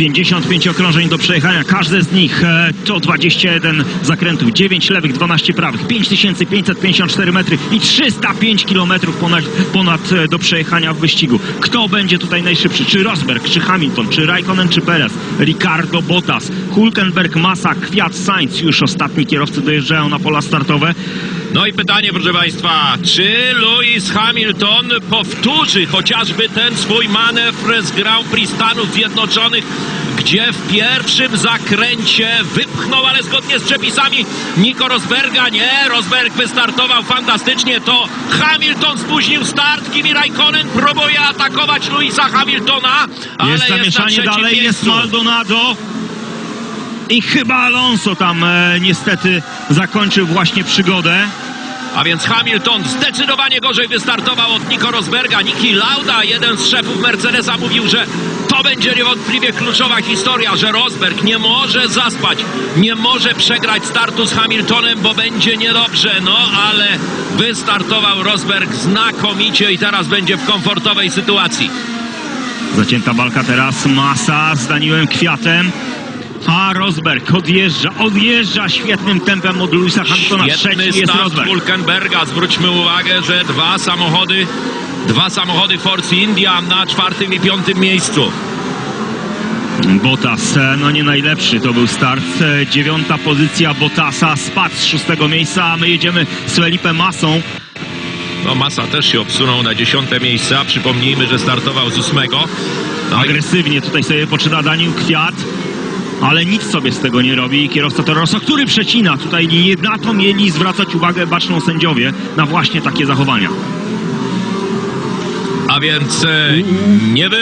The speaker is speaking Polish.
55 okrążeń do przejechania, każde z nich e, to 21 zakrętów, 9 lewych, 12 prawych, 5554 metry i 305 kilometrów ponad, ponad e, do przejechania w wyścigu. Kto będzie tutaj najszybszy? Czy Rosberg, czy Hamilton, czy Raikkonen, czy Perez, Ricardo Bottas, Hulkenberg, Massa, Kwiat, Sainz, już ostatni kierowcy dojeżdżają na pola startowe. No i pytanie, proszę Państwa, czy Lewis Hamilton powtórzy chociażby ten swój manewr z Grand Prix Stanów Zjednoczonych, gdzie w pierwszym zakręcie wypchnął, ale zgodnie z przepisami Nico Rosberga. Nie, Rosberg wystartował fantastycznie, to Hamilton spóźnił start, Kimi Raikkonen próbuje atakować Louisa Hamiltona, ale Jest jest, na trzecim dalej, jest miejscu. Maldonado. I chyba Alonso tam e, niestety zakończył właśnie przygodę. A więc Hamilton zdecydowanie gorzej wystartował od Nico Rosberga. Niki Lauda, jeden z szefów Mercedesa, mówił, że to będzie niewątpliwie kluczowa historia, że Rosberg nie może zaspać, nie może przegrać startu z Hamiltonem, bo będzie niedobrze. No ale wystartował Rosberg znakomicie i teraz będzie w komfortowej sytuacji. Zacięta walka teraz, Massa z Daniłem Kwiatem. A Rosberg odjeżdża, odjeżdża świetnym tempem od Luisa Hamiltona. Świetny Trzeci jest start Rosberg. Zwróćmy uwagę, że dwa samochody, dwa samochody Force India na czwartym i piątym miejscu. Bottas, e, no nie najlepszy to był start. Dziewiąta pozycja Bottasa, spadł z szóstego miejsca, a my jedziemy z Felipe Massą. No Massa też się obsunął na dziesiąte miejsce, a przypomnijmy, że startował z ósmego. No i Agresywnie tutaj sobie poczyna Daniel Kwiat, ale nic sobie z tego nie robi. Kierowca Toro Rosso, który przecina. Tutaj nie na to mieli zwracać uwagę baczną sędziowie, na właśnie takie zachowania. a więc e, nie było.